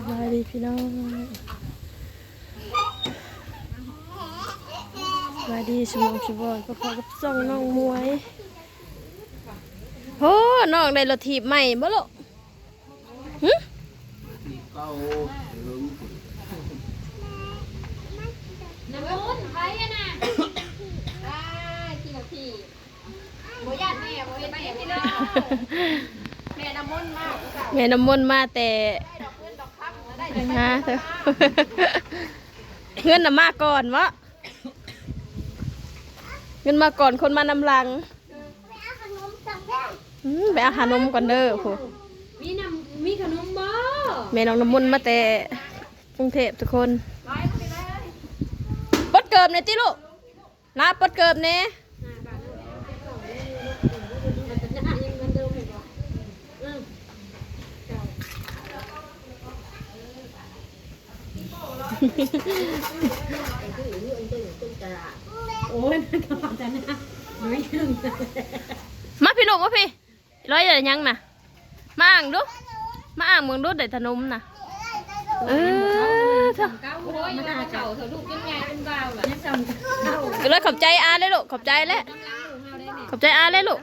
สบายดีพี่น้องสบายดีสมองสบอนก็พอกับส่องน้องมวยโอ้น้องได้รถถีบใหม่บ่ลูกหึเก้าเฮิงน้ำมันไผ่อะน่ะได้ที่ละพี่โบญาติแม่โบญาติแม่พี่น้องแม่น้ำมันมากจ้ะแม่น้ำมนต์มาแต่ คับมาได้ดอกฮะเถอะเงินน่ะมาก่อนวะเงินมาก่อนคนมานำหลังอืมไปเอาขนมก่อนเด้อโหมีน้ำมีขนมบ่แม่น้องน้ำมนต์มาแต่กรุงเทพทุกคนร้อยไปเลยปดเกิบเนี่อยติลูกนะปดเกิบเนี่ย มันจะยังเหมือนเดิมอีกเหรออืม โอ้ยมันก็จะนะไม่ถึงมาพี่ลูกมาพี่ร้อยอะไรยังนะมาอ่างดูมาอ่างเมืองดูได้ขนมนะเออถ้ามาเก่าเถอลูกเป็นไงเป็นบ่าวเหรอยังจำเก่าเลยขอบใจอาเลยลูกขอบใจแล้วกำลังลูกเฮาได้เนี่ยขอบใจอาเลยลูก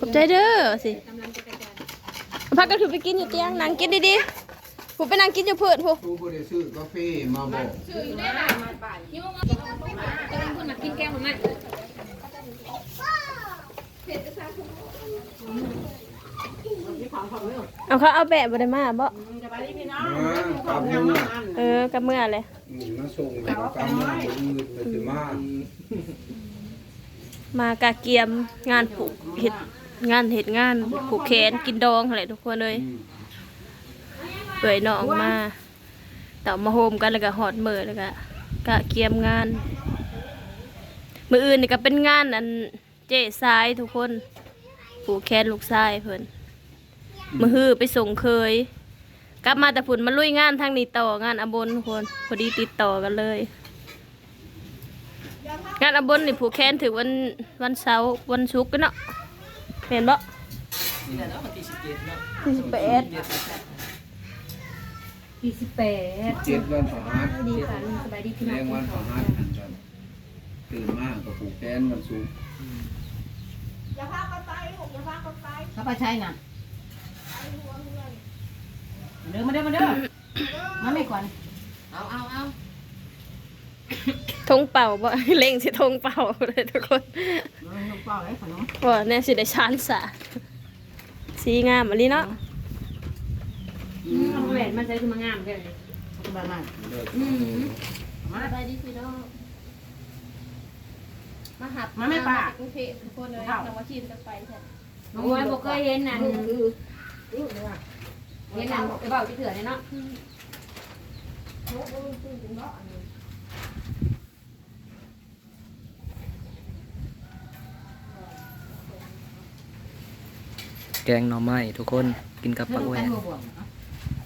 ขอบใจเด้อสิกำลังจะกระจายพักกันถือไปกินอยู่เตียงนั่งกินดีๆ ผมไปนั่งกินอยู่เพื่อนผมผู้บริสุทธิ์กาแฟมาบอกชื่ออยู่ได้หลายมาบ่ายที่ว่ากำลังคนมากินแกงของมันเอาเขาเอาแบบบ่ได้มาบ่มากับมือเออกับเมื่อเลยมาส่งแล้วก็กำมือมือมันจะมามากาเกียมงานผูกเห็ดงานเห็ดงานผูกแขนกินดองอะไรทุกคนเลย เปื่อยน้องมาแต่มาโฮมกันแล้วก็หอดมือแล้วก็กะเกียมงาน มืออื่นนี่ก็เป็นงานอันเจ๊ทรายทุกคนผูกแขนลูกชายเพิ่นมือฮือไปส่งเคย กลับมาแต่ผุนมาลุยงานทางนี้ต่องานอบนทุกคนพอดีติดต่อกันเลย งานอบนนี่ผูกแขนถึงวันวันเสาร์วันศุกร์กันเนาะเห็นบ่ที่สิบแปด ยี่สิบแปดเจ็ดวันผ่านดีค่ะสบายดีพี่แรน้องงวันผ่านตื่นมากก็ผูกแขนวันศุกร์เขาไปใช่น่ะเดินมาเดินมาเดินมาไม่ก่อนเอาเอาเอาทงเป่าบ่เล่งสิทงเป่าเลยทุกคนลูกเป้าเลยขนมบ่แน่สิได้ชานสาสีงามอันนี้เนาะ เอาแหวนมันใจคือมางามเลยที่บ้านนั่นเลิกอืมมาสบายดีพี่น้องมาหับมาไม่ป้ากรุงเทพทุกคนเลยนวัชินจะไปแท้น้องมวยบอกเคยเห็นนั่นเห็นนั่นไปเบาที่เถื่อนเนาะแกงหน่อไม้ทุกคนกินกับปักแหวนบ่วง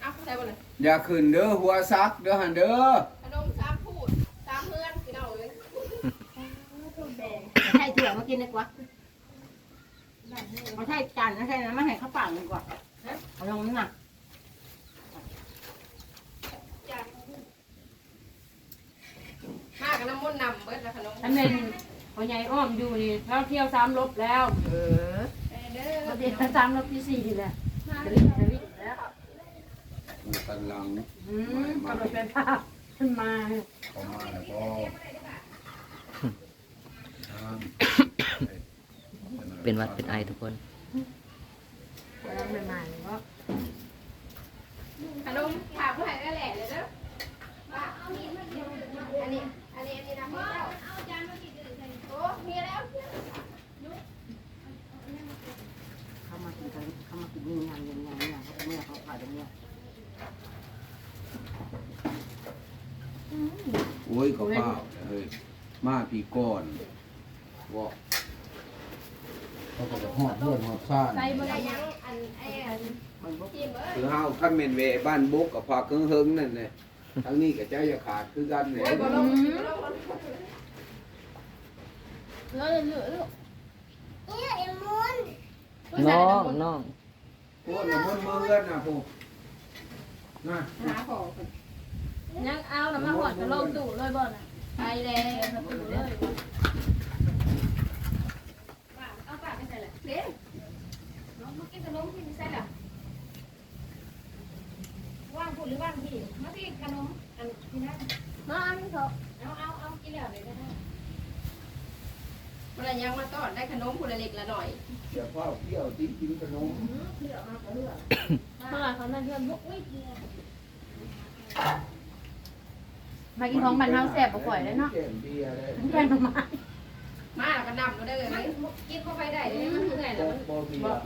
เอาใส่บ่เลยอย่าขึ้นเด้อหัวซักเด้อหันเด้อขนมสามพูดสามเพื่อนพี่น้องเลยใช่เถื่อมากินดีกว่าไม่ใช่จานไม่ใช่นะไม่ให้เขาปั่นดีกว่าเอาลงนี่น่ะมากับน้ำมันต์นำเบิดแล้วขนมอันเป็นพ่อใหญ่อ้อมอยู่นี่เราเที่ยวสามลบแล้ว เออ เด้อเราเที่ยวสามลบที่สี่นี่แหละจะรีบจะรีบแล้วอยู่กันหลังอืมกำลังเป็นภาพขึ้นมาเขามาแล้วก็ทางเป็นหวัดเป็นไอทุกคนกำลังใหม่ๆก็ขนมถามผู้ใหญ่ก็แหละเลยเด้อว่าอันนี้อันนี้อันนี้อันนี้น้ำมันเจ้าเอาจานมากินโอ้มีแล้ว เขามากินกัน โอ้ย ก็เปล่าเลยมาปีก่อนว่าเขาก็จะหอดเพื่อนหอดซ่านใส่บ่ได้ยังอันไอ้อันทีมเอ้ยคือเฮาคันเมนเวบ้านบกกับพาเครื่องเฮิงนั่นแหละทั้งนี้กับเจ้าอย่าขาดคือกันเนี่ยบ่ลงแล้วเลือดลูกน้องน้องพวกน่ะมันมือกันนะพวกนะหาของ ยังเอาแล้วมาหอดกระโหลกตู่เลยบ่น่ะไปแล้วประตูเลยเอาปากไปใส่ละเด้น้องมากินขนมที่ใส่ละว่างพูดหรือว่างพี่มากินขนมอันที่นั่นมาอันนี้เขาเอาเอาเอากินแล้วเลยก็ได้เวลายังมาต้อนได้ขนมผู้ละเล็กละหน่อยอย่าเฝ้าเที่ยวติ้งกินขนมมาเขานั่นเพื่อนบอกอุ้ย มากินของบ้านเฮาแซ่บบ่ข่อยเลยเนาะแก้มเบียร์เลยแกงหน่อไม้มาแล้วก็นำก็ได้เลยกินเข้าไปได้เลยมันคือไงแล้วมันบ่เบียร์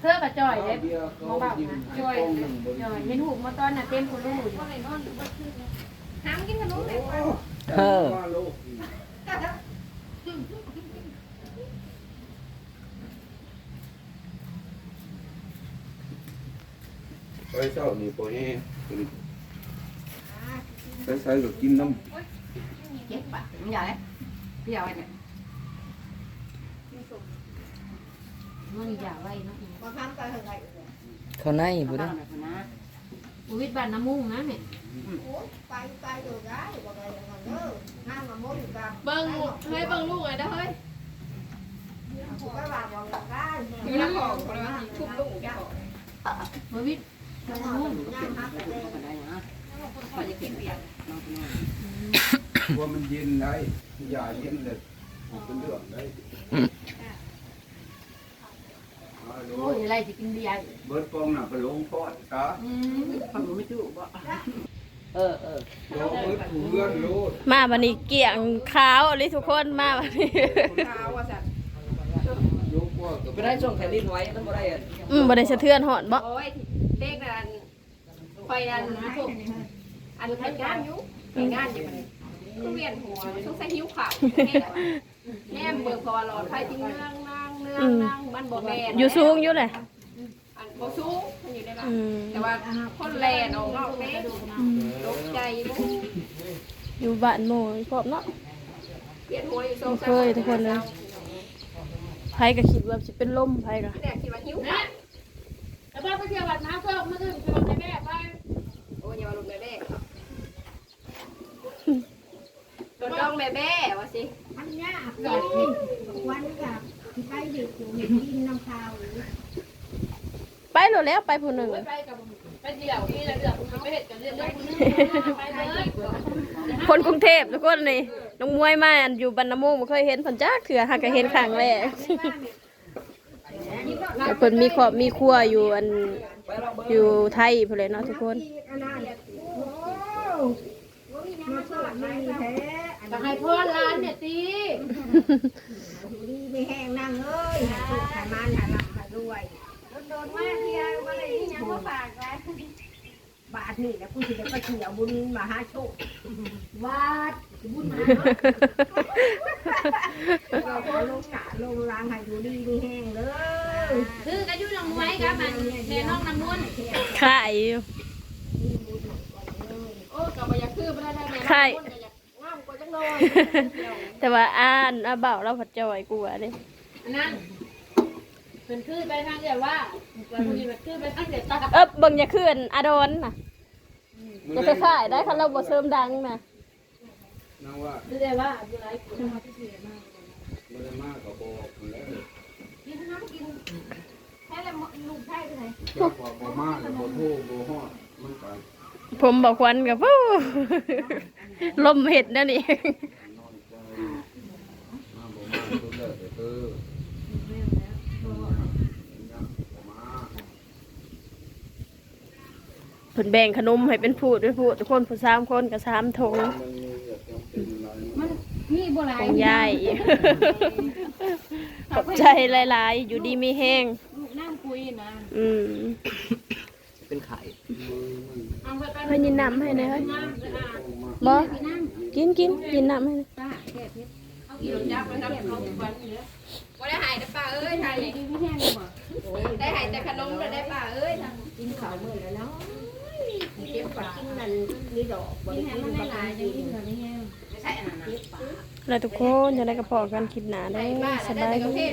เธอกระจ่อยเด้เบียร์เขากินให้กล้องหนึ่งบนจ่อยเห็นหูมาตอนน่ะเต็มคนรู้อยู่ก็เลยนอนบ่คือห้ามกินขนมเลยเออว่าโลกอีกไป เช้านี่บ่แห้ไปใส่ก็กินน้ำเก็บปะมันใหญ่เปรี้ยวไอ้เนี่ยมันอย่าไว้เนาะบางครั้งก็เท่าไหร่เขาในบ่ได้นะอุวิทย์บ้านน้ำมุ่งนะแม่ไปไปอยู่ได้บ่ได้ยังไงเด้อห้ามมามุดอยู่กับเบิ่งเฮ้ยเบิ่งลูกเลยเด้อเฮ้ยก็ว่าบ่ได้อยู่นำของบ่ได้ทุบลูกแกอุวิทย์บ้านน้ำมุ่งได้นะพอจะเก็บเปรี้ยวน้องน้อง ว่ามันเย็นได้อย่าเย็นเลยเป็นเรื่องได้เอาโลโอ้ยอะไรสิกินเบียร์เบิดปองน่ะไปลงทอดซะอืมฟังหนูไม่จู้บ่เออเออโลเบิดเพื่อนโลดมาวันนี้เกี่ยงขาวอะไรทุกคนมาวันนี้ข้าวว่าซั่นยกว่าก็บ่ได้ช่วงแผ่นดินไหวมันบ่ได้อะอืมบ่ได้สะเทือนหอดบ่โอ้ยเด็กนั่นคอยอัน อันทำงานอยู่ทำงานอยู่คือเวียนหัวสงสัยหิวข้าวแม่เบิ่งพอหลอดไฟจริงเนื่องนั่งเนื่องนั่งมันบ่แม่นอยู่สูงอยู่เลยอันบ่สูงมันอยู่ได้บ้างอืมแต่ว่าคนแลนออกนอกเด้ตกใจบ่อยู่บ้านโมยพร้อมเนาะเปลี่ยนหัวอยู่โซเคยทุกคนเลยไผก็คิดว่าสิเป็นลมไผก็แต่คิดว่าหิวข้าวแล้วบ้านไปเที่ยวบ้านน้ำเพิ่มมาถึงชวนในแม่ไปโอ้ยอย่ามาลุกแม่ แม่โดนต้องแม่แม่ว่าสิมันยากเลยวันกับไปเด็กอยู่เห็นกินน้ำข้าวหรือไปโลดแล้วไปผู้หนึงไปกับไปเดี่ยวนี่แหละเดือดไปเห็ดกันเรื่องไปเลยคนกรุงเทพทุกคนนี่น้องมวยมาอันอยู่บรรณมุงบ่เคยเห็นเพิ่นจักเถื่อหากก็เห็นครั้งแรกแต่เพิ่นมีครอบมีครัวอยู่อันอยู่ไทยพุ่นเลยเนาะทุกคนอันนั้นโอ้มาสอนไม่มีแท้ อันจะนั้นให้พ่อร้านเนี่ยตีอยู่ดีไม่แห้งนั่งเอ้ยหาสุขหามันหาหลับหาด้วยโดนมากเดียวก็เลยยังมาฝากไว้บาทนี่แล้วกูสิได้ไปเที่ยวบุญมหาโชควาดบุญมหาเราขอลงหนาลงรางให้อยู่ดีไม่แห้งเลยคือกันอยู่น้องมวยครับมันแม่น้องน้ำมุ่นขายอยู่โอ้ก็บ่อยากคือบ่ได้ได้แม่ใช่คนก็อยากงามกว่าจังเลย แต่ว่าอ่านอาเบาเราผัดจอยกูอะเด้อันนั้นเป็นคือไปทางเดียวว่าคนนี้เป็นคือไปทางเดียวตาเอ๊บเบิ่งอย่าขึ้นอาดอนน่ะอย่าไปขายได้คันเราบ่เสริมดังน่ะนางว่าคือเดียวว่าอยู่ไรคนบ่ได้มากก็บอกอยู่แล้วกินน้ำกินแค่ละลูกไทยไปไหนเจ้าก็บ่มาแล้วบ่โทรบ่ฮอดมันก็ผมบอกควันกับฟู้ ลมเห็ดนั่นนี่นอนใจมาบ่มาตัวเลิกเออบ่มาเพิ่นแบ่งขนมให้เป็นผู้ด้วยผู้ทุกคนผู้สามคนกับสามถุงมันมีเหตุจำเป็นอะไรมันนี่โบราขณองยายขอบใจหลาย ๆ อยู่ดีมีแห้งลูกนั่งคุยนะอืมเป็นไข่เอาไปไปเพิ่นยินน้ำให้หน่อยเฮ้ย บ่กินกินยินน้ำให้หน่อยป้าแก้เพชรเอากินจับไปครับเขาวันนี้บ่ได้หายแต่ป้าเอ้ยทายไม่แห้งเลยบ่โอ้ยได้หายแต่ขนมเลยได้ป้าเอ้ยทางกินข้าวมื้อแล้วเนาะเก็บปากินนั่นนี่ดอกบ่ได้กินบ่ได้กินไม่ใช่อันนั้นนะเก็บปากแล้วทุกคนจะได้กระเพาะกันคลิปหนาได้สบายดี